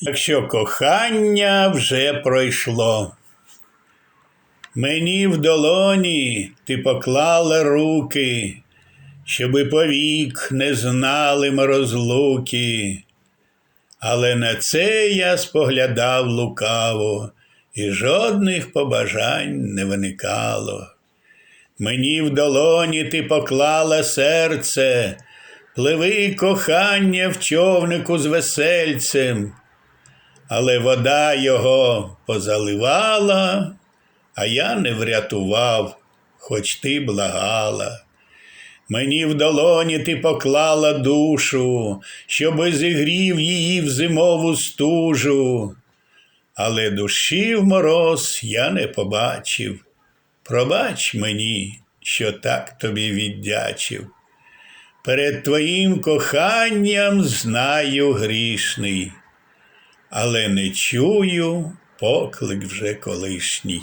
якщо кохання вже пройшло. Мені в долоні ти поклала руки, щоби повік не знали ми розлуки. Але на це я споглядав лукаво, і жодних побажань не виникало. Мені в долоні ти поклала серце, пливи кохання в човнику з весельцем, але вода його позаливала, а я не врятував, хоч ти благала. Мені в долоні ти поклала душу, щоби зігрів її в зимову стужу, але душі в мороз я не побачив. Пробач мені, що так тобі віддячив. Перед твоїм коханням знаю грішний, але не чую поклик вже колишній.